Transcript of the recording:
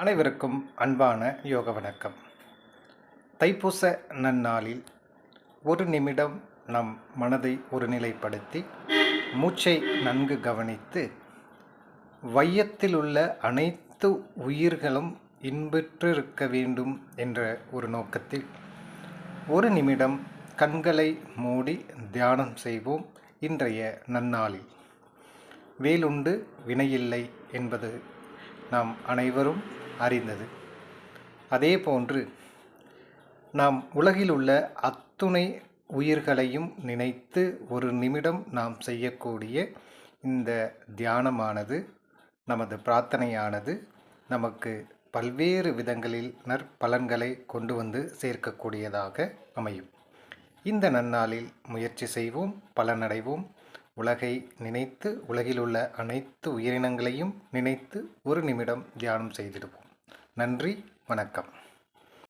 அனைவருக்கும் அன்பான யோக வணக்கம். தைப்பூச நன்னாளில் ஒரு நிமிடம் நம் மனதை ஒருநிலைப்படுத்தி மூச்சை நன்கு கவனித்து வையத்தில் உள்ள அனைத்து உயிர்களும் இன்பற்றிருக்க வேண்டும் என்ற ஒரு நோக்கத்தில் ஒரு நிமிடம் கண்களை மூடி தியானம் செய்வோம் இன்றைய நன்னாளில். வேலுண்டு வினையில்லை என்பது நாம் அனைவரும் அறிந்தது. அதே போன்று நாம் உலகில் உள்ள அத்துணை உயிர்களையும் நினைத்து ஒரு நிமிடம் நாம் செய்யக்கூடிய இந்த தியானமானது நமது பிரார்த்தனையானது நமக்கு பல்வேறு விதங்களில் நற்பலன்களை கொண்டு வந்து சேர்க்கக்கூடியதாக அமையும். இந்த நன்னாளில் முயற்சி செய்வோம் பலனடைவோம். உலகை நினைத்து உலகிலுள்ள அனைத்து உயிரினங்களையும் நினைத்து ஒரு நிமிடம் தியானம் செய்திடுவோம். நன்றி வணக்கம்.